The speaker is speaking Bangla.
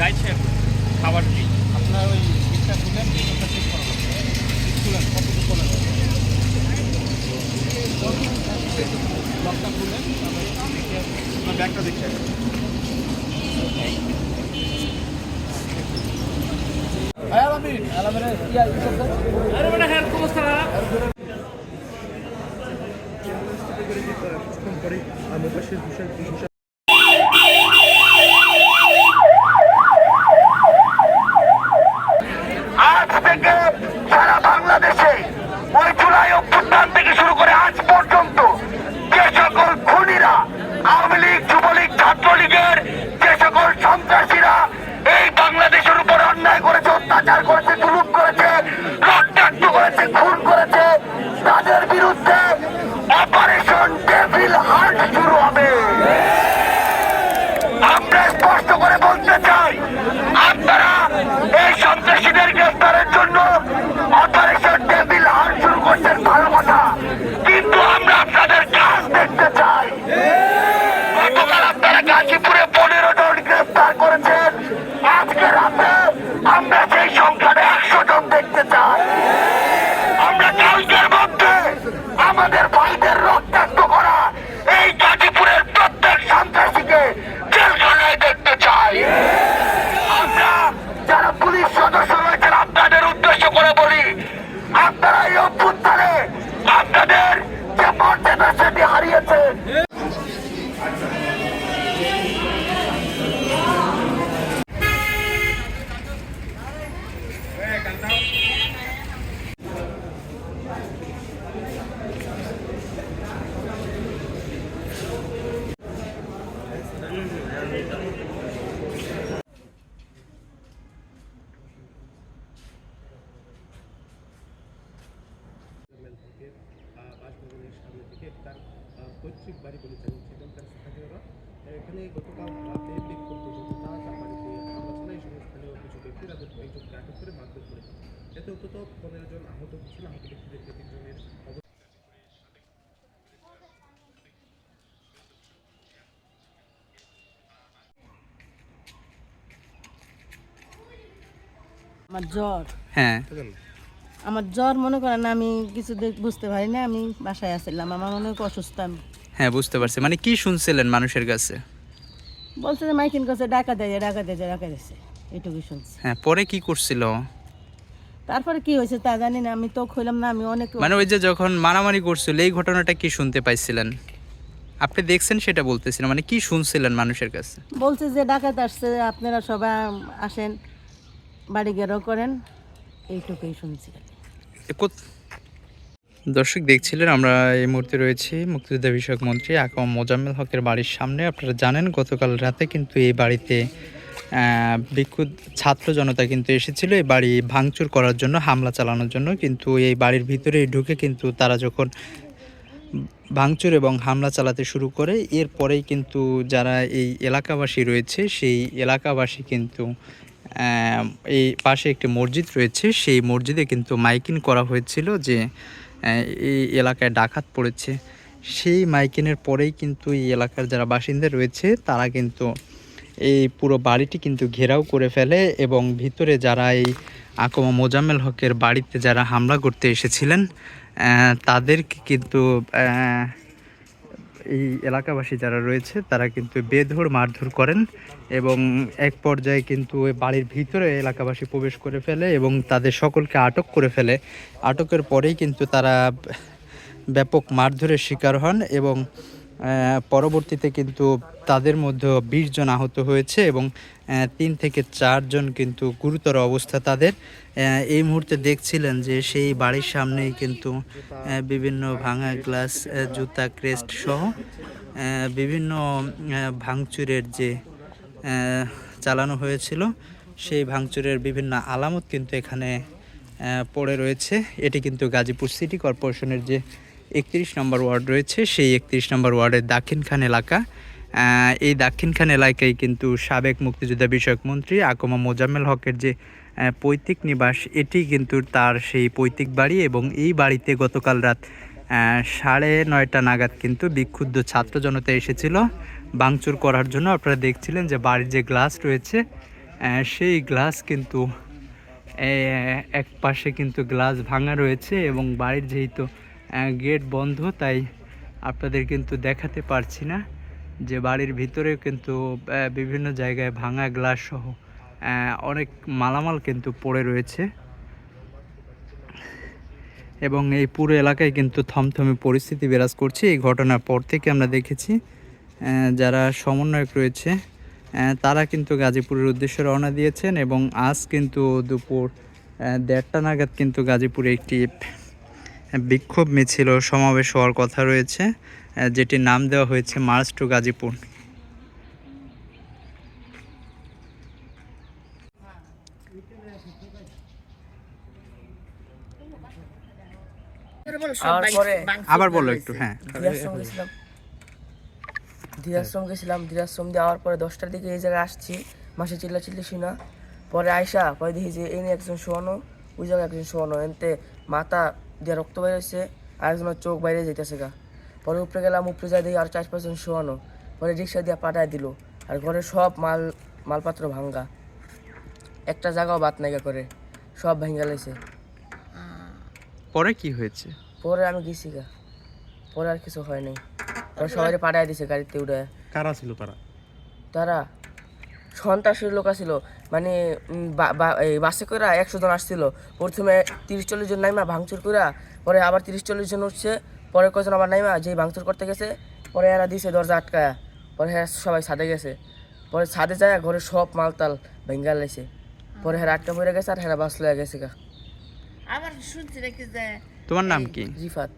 গাইছে খাবার কি? আপনার ওই বিটটা খুলেন ভিতরটা চেক করা খুলেন কতটুকু খোলেন লকটা খুলেন আপনার ব্যাগটা দেখে আলামিন আলামিনের ইয়া ইসব আরে বেটা হ্যাঁ অবস্থা না আজ থেকে সারা বাংলাদেশে ওই জুলাই অভ্যুত্থান থেকে শুরু করে আজ পর্যন্ত যে সকল খুনিরা আওয়ামী লীগ যুবলীগ ছাত্রলীগের যে সকল সন্ত্রাসীরা এই বাংলাদেশের উপর অন্যায় করেছে অত্যাচার করেছে জুলুম করেছে রক্তাক্ত করেছে খুন করেছে তাদের বিরুদ্ধে অপারেশন ডেভিল হার্ট শুরু হবে আমরা স্পষ্ট করে বলতে চাই আপনারা এই সন্ত্রাসীদের গ্রেফতারের জন্য অপারেশন টেবিল হার শুরু করছেন ভালো কথা কিন্তু আমরা আপনাদের কাজ দেখতে চাই গতকাল আপনারা গাজীপুরে পনেরো জন গ্রেফতার করেছেন আজকে রাতে আমরা সেই সংখ্যাটা একশো জন দেখতে চাই আমরা কালকের মধ্যে আমাদের ভাইদের রক্তাক্ত করা এই গাজীপুরের প্রত্যেক সন্ত্রাসীকে জেলখানায় দেখতে চাই আমরা যারা পুলিশ সদস্য রয়েছেন আপনাদের উদ্দেশ্য করে বলি আপনারা এই অভ্যুত্থানে আপনাদের যে মর্যাদা সেটি হারিয়েছেন ব্যাংকের বাসভবনের সামনে তার পৈতৃক বাড়ি বলে স্থানীয়রা এখানে গতকাল কিছু ব্যক্তি তাদের কয়েকজনকে আটক এতে অন্তত পনেরো জন আহত হচ্ছেন আহত ব্যক্তিদের তিনজনের অবস্থা আমার জ্বর। হ্যাঁ। আমার জ্বর মনে করেন আমি কিছু বুঝতে পারি না আমি বাসায় আসছিলাম আমার মনে অসুস্থ আমি। হ্যাঁ বুঝতে পারছি। মানে কি শুনছিলেন মানুষের কাছে? বলছে যে মাইকিন কাছে ডাকা দেয় ডাকা দেয় ডাকা দিয়েছে এটুকুই শুনছি। হ্যাঁ পরে কি করছিল? তারপরে কি হয়েছে তা জানি না আমি তো খইলাম না আমি অনেক মানে ওই যে যখন মারামারি করছিল এই ঘটনাটা কি শুনতে পাইছিলেন? আপনি দেখছেন সেটা বলতেছিলেন মানে কি শুনছিলেন মানুষের কাছে? বলছে যে ডাকাত আসছে আপনারা সবাই আসেন। বাড়ি গেরো করেন, এইটুকুই শুনছি। দর্শক দেখছিলেন, আমরা এই মুহূর্তে রয়েছি মুক্তিযোদ্ধা বিষয়ক মন্ত্রী আকম মোজাম্মেল হকের বাড়ির সামনে। আপনারা জানেন, গতকাল রাতে কিন্তু এই বাড়িতে বিক্ষুব্ধ ছাত্র জনতা কিন্তু এসেছিল। এই বাড়ি ভাঙচুর করার জন্য, হামলা চালানোর জন্য। কিন্তু এই বাড়ির ভিতরে ঢুকে কিন্তু তারা যখন ভাঙচুর এবং হামলা চালাতে শুরু করে, এরপরেই কিন্তু যারা এই এলাকাবাসী রয়েছে, সেই এলাকাবাসী কিন্তু এই পাশে একটি মসজিদ রয়েছে। সেই মসজিদে কিন্তু মাইকিং করা হয়েছিল যে এই এলাকায় ডাকাত পড়েছে। সেই মাইকিনের পরেই কিন্তু এই এলাকার যারা বাসিন্দা রয়েছে, তারা কিন্তু এই পুরো বাড়িটি কিন্তু ঘেরাও করে ফেলে এবং ভিতরে যারা এই আকমা মোজাম্মেল হকের বাড়িতে যারা হামলা করতে এসেছিলেন তাদেরকে কিন্তু এই এলাকাবাসী যারা রয়েছে, তারা কিন্তু বেধর মারধর করেন এবং এক পর্যায়ে কিন্তু ওই বাড়ির ভিতরে এলাকাবাসী প্রবেশ করে ফেলে এবং তাদের সকলকে আটক করে ফেলে। আটকের পরেই কিন্তু তারা ব্যাপক মারধরের শিকার হন এবং পরবর্তীতে কিন্তু তাদের মধ্যে বিশ জন আহত হয়েছে এবং তিন থেকে চারজন কিন্তু গুরুতর অবস্থা তাদের। এই মুহূর্তে দেখছিলেন যে সেই বাড়ির সামনেই কিন্তু বিভিন্ন ভাঙা গ্লাস জুতা, ক্রেস্ট সহ বিভিন্ন ভাঙচুরের যে চালানো হয়েছিল, সেই ভাঙচুরের বিভিন্ন আলামত কিন্তু এখানে পড়ে রয়েছে। এটি কিন্তু গাজীপুর সিটি কর্পোরেশনের যে একত্রিশ নম্বর ওয়ার্ড রয়েছে সেই একত্রিশ নম্বর ওয়ার্ডের দাক্ষিণখান এলাকা। আহ, এই দাক্ষিণখান এলাকায় কিন্তু সাবেক মুক্তিযোদ্ধা বিষয়ক মন্ত্রী আকমা মোজাম্মেল হকের যে পৈতৃক নিবাস এটি কিন্তু তার সেই পৈতৃক বাড়ি এবং এই বাড়িতে গতকাল রাত সাড়ে নয়টা নাগাদ কিন্তু বিক্ষুব্ধ ছাত্র জনতা এসেছিল ভাঙচুর করার জন্য। আপনারা দেখছিলেন যে বাড়ির যে গ্লাস রয়েছে সেই গ্লাস কিন্তু এক পাশে কিন্তু গ্লাস ভাঙা রয়েছে এবং বাড়ির যেহেতু গেট বন্ধ, তাই আপনাদের কিন্তু দেখাতে পারছি না যে বাড়ির ভিতরে কিন্তু বিভিন্ন জায়গায় ভাঙা গ্লাস সহ অনেক মালামাল কিন্তু পড়ে রয়েছে। এবং এই পুরো এলাকায় কিন্তু থমথমে পরিস্থিতি বিরাজ করছে। এই ঘটনার পর থেকে আমরা দেখেছি যারা সমন্বয়ক রয়েছে তারা কিন্তু গাজীপুরের উদ্দেশ্যে রওনা দিয়েছেন এবং আজ কিন্তু দুপুর দেড়টা নাগাদ কিন্তু গাজীপুরে একটি বিক্ষোভ মিছিল ও সমাবেশ হওয়ার কথা রয়েছে যেটির নাম দেওয়া হয়েছে মার্চ টু গাজীপুর। আবার বলো একটু হ্যাঁ। ধীরাশ্রম গেছিলাম। ধীরাশ্রম দিয়ে পরে দশটার দিকে এই জায়গায় আসছি। মাসে চিল্লা চিল্লি শুনা পরে আয়সা পরে দেখি যে এনে একজন শোয়ানো ওই জায়গায় একজন শোয়ানো। এনতে মাথা দিয়ে রক্ত বাইরে হচ্ছে আর একজনের চোখ বাইরে যেতেছে গা। পরে উপরে গেলাম উপরে যাই দেখি আর চার পাঁচজন শোয়ানো পরে রিক্সা দিয়ে পাঠায় দিল। আর ঘরে সব মাল মালপত্র ভাঙ্গা। একটা জায়গাও বাদ নাইগা করে সব ভাঙ্গা লাইছে পরে কি হয়েছে? পরে আমি গেছি গা। পরে আর কিছু হয় নাই। পরে সবাই পাঠায় দিছে গাড়িতে উঠে কারা ছিল তারা? তারা সন্ত্রাসের লোক আসছিল মানে বা- বা- এই বাসে করে একশো জন আসছিল। প্রথমে তিরিশ চল্লিশ জন নাইমা ভাঙচুর করে পরে আবার তিরিশ চল্লিশ জন উঠছে পরে কজন আবার নাইমা যেই ভাঙচুর করতে গেছে পরে এরা দিছে দরজা আটকায়া পরে হ্যাঁ সবাই ছাদে গেছে। পরে ছাদে যায় ঘরে সব মালতাল ভেঙ্গা লাইছে। পরে হ্যাঁ আটকা পড়ে গেছে আর হ্যাঁ বাস লয়ে গেছে গা। আবার শুনছি নাকি যে তোমার নাম কি? রিফাত।